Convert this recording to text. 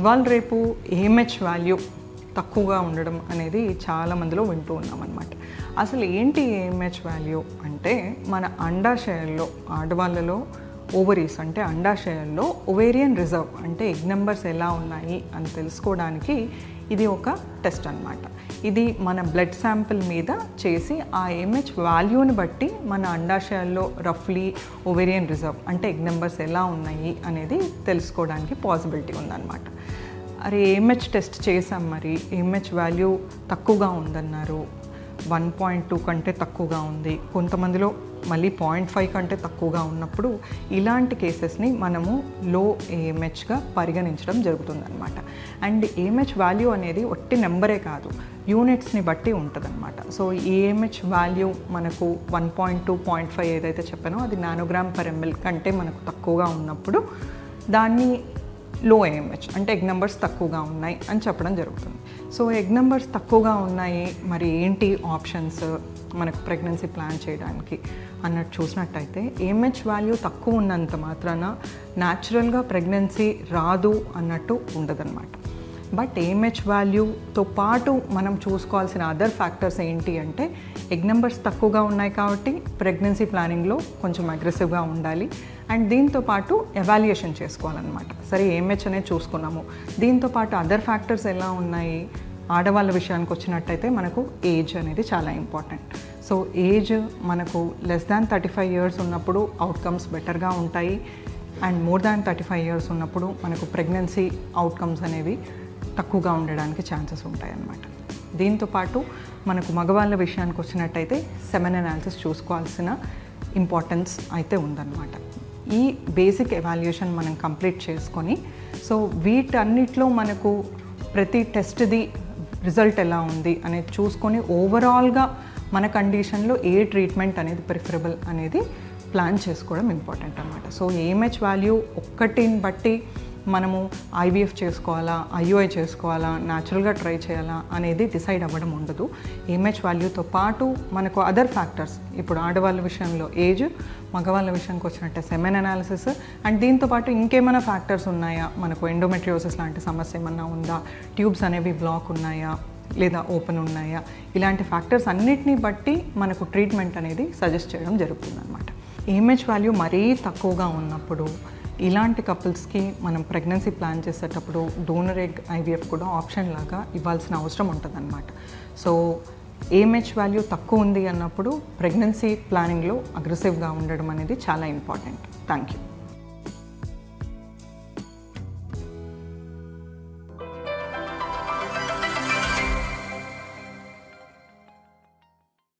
ఇవాళ రేపు AMH value తక్కువగా ఉండడం అనేది చాలా మందిలో వింటూ ఉన్నామన్నమాట. అసలు ఏంటి ఏఎంహెచ్ వాల్యూ అంటే మన అండాశయాల్లో ఆడవాళ్ళలో ఓవరీస్ అంటే అండాశయాల్లో ఒవేరియన్ రిజర్వ్ అంటే ఎగ్ నెంబర్స్ ఎలా ఉన్నాయి అని తెలుసుకోవడానికి ఇది ఒక టెస్ట్ అన్నమాట. ఇది మన బ్లడ్ శాంపిల్ మీద చేసి ఆ ఎంహెచ్ వాల్యూని బట్టి మన అండాశయాల్లో రఫ్లీ ఒవేరియన్ రిజర్వ్ అంటే ఎగ్ నెంబర్స్ ఎలా ఉన్నాయి అనేది తెలుసుకోవడానికి పాసిబిలిటీ ఉందన్నమాట. అరే ఏఎంహెచ్ టెస్ట్ చేసాం మరి. ఏఎంహెచ్ వాల్యూ తక్కువగా ఉందన్నారు. వన్ పాయింట్ టూ కంటే తక్కువగా ఉంది. కొంతమందిలో మళ్ళీ పాయింట్ ఫైవ్ కంటే తక్కువగా ఉన్నప్పుడు ఇలాంటి కేసెస్ని మనము లో ఏఎంహెచ్గా పరిగణించడం జరుగుతుందన్నమాట. అండ్ ఏఎంహెచ్ వాల్యూ అనేది ఒట్టి నెంబరే కాదు. యూనిట్స్ని బట్టి ఉంటుందన్నమాట. సో ఏఎంహెచ్ వాల్యూ మనకు one point two point five ఏదైతే చెప్పానో అది నానోగ్రామ్ పర్ ఎంఎల్ కంటే మనకు తక్కువగా ఉన్నప్పుడు దాన్ని లో ఏఎంహెచ్ అంటే ఎగ్ నెంబర్స్ తక్కువగా ఉన్నాయి అని చెప్పడం జరుగుతుంది. సో ఎగ్ నెంబర్స్ తక్కువగా ఉన్నాయి మరి ఏంటి ఆప్షన్స్ మనకు ప్రెగ్నెన్సీ ప్లాన్ చేయడానికి అన్నట్టు చూసినట్టయితే ఏఎంహెచ్ వాల్యూ తక్కువ ఉన్నంత మాత్రాన న్యాచురల్గా ప్రెగ్నెన్సీ రాదు అన్నట్టు ఉండదన్నమాట. బట్ ఏఎంహెచ్ వాల్యూతో పాటు మనం చూసుకోవాల్సిన అదర్ ఫ్యాక్టర్స్ ఏంటి అంటే ఎగ్ నెంబర్స్ తక్కువగా ఉన్నాయి కాబట్టి ప్రెగ్నెన్సీ ప్లానింగ్లో కొంచెం అగ్రెసివ్గా ఉండాలి. అండ్ దీంతో పాటు ఎవాల్యుయేషన్ చేసుకోవాలన్నమాట. సరే ఏఎంహెచ్ అనేది చూసుకున్నాము. దీంతో పాటు అదర్ ఫ్యాక్టర్స్ ఎలా ఉన్నాయి? ఆడవాళ్ళ విషయానికి వచ్చినట్టయితే మనకు ఏజ్ అనేది చాలా ఇంపార్టెంట్. సో ఏజ్ మనకు less than thirty five years ఉన్నప్పుడు అవుట్కమ్స్ బెటర్గా ఉంటాయి. And more than thirty five years ఉన్నప్పుడు మనకు ప్రెగ్నెన్సీ అవుట్కమ్స్ అనేవి తక్కువగా ఉండడానికి ఛాన్సెస్ ఉంటాయి అన్నమాట దీంతోపాటు మనకు మగవాళ్ళ విషయానికి వచ్చినట్టయితే సెమెన్ అనాలిసిస్ చూసుకోవాల్సిన ఇంపార్టెన్స్ అయితే ఉందన్నమాట. ఈ బేసిక్ ఎవాల్యుయేషన్ మనం కంప్లీట్ చేసుకొని సో వీటన్నిటిలో మనకు ప్రతి టెస్ట్ది రిజల్ట్ ఎలా ఉంది అనేది చూసుకొని ఓవరాల్గా మన కండిషన్లో ఏ ట్రీట్మెంట్ అనేది ప్రిఫరబుల్ అనేది ప్లాన్ చేసుకోవడం ఇంపార్టెంట్ అనమాట సో ఏఎంహెచ్ వాల్యూ ఒక్కటిని బట్టి మనము ఐవీఎఫ్ చేసుకోవాలా ఐయుఐ చేసుకోవాలా న్యాచురల్గా ట్రై చేయాలా అనేది డిసైడ్ అవ్వడం ఉండదు. ఇమేజ్ వాల్యూతో పాటు మనకు అదర్ ఫ్యాక్టర్స్ ఇప్పుడు ఆడవాళ్ళ విషయంలో ఏజ్ మగవాళ్ళ విషయానికి వచ్చినట్టే సెమెన్ అనాలిసిస్ అండ్ దీంతో పాటు ఇంకేమైనా ఫ్యాక్టర్స్ ఉన్నాయా? మనకు ఎండోమెట్రియోసిస్ లాంటి సమస్య ఏమన్నా ఉందా? ట్యూబ్స్ అనేవి బ్లాక్ ఉన్నాయా? లేదా ఓపెన్ ఉన్నాయా? ఇలాంటి ఫ్యాక్టర్స్ అన్నిటిని బట్టి మనకు ట్రీట్మెంట్ అనేది సజెస్ట్ చేయడం జరుగుతుందన్నమాట. ఏఎంహెచ్ వాల్యూ మరీ తక్కువగా ఉన్నప్పుడు ఇలాంటి కపుల్స్కి మనం ప్రెగ్నెన్సీ ప్లాన్ చేసేటప్పుడు డోనర్ ఎగ్ ఐవీఎఫ్ కూడా ఆప్షన్ లాగా ఇవ్వాల్సిన అవసరం ఉంటుందన్నమాట. సో ఏఎంహెచ్ వాల్యూ తక్కువ ఉంది అన్నప్పుడు ప్రెగ్నెన్సీ ప్లానింగ్లో అగ్రెసివ్గా ఉండడం అనేది చాలా ఇంపార్టెంట్. Thank you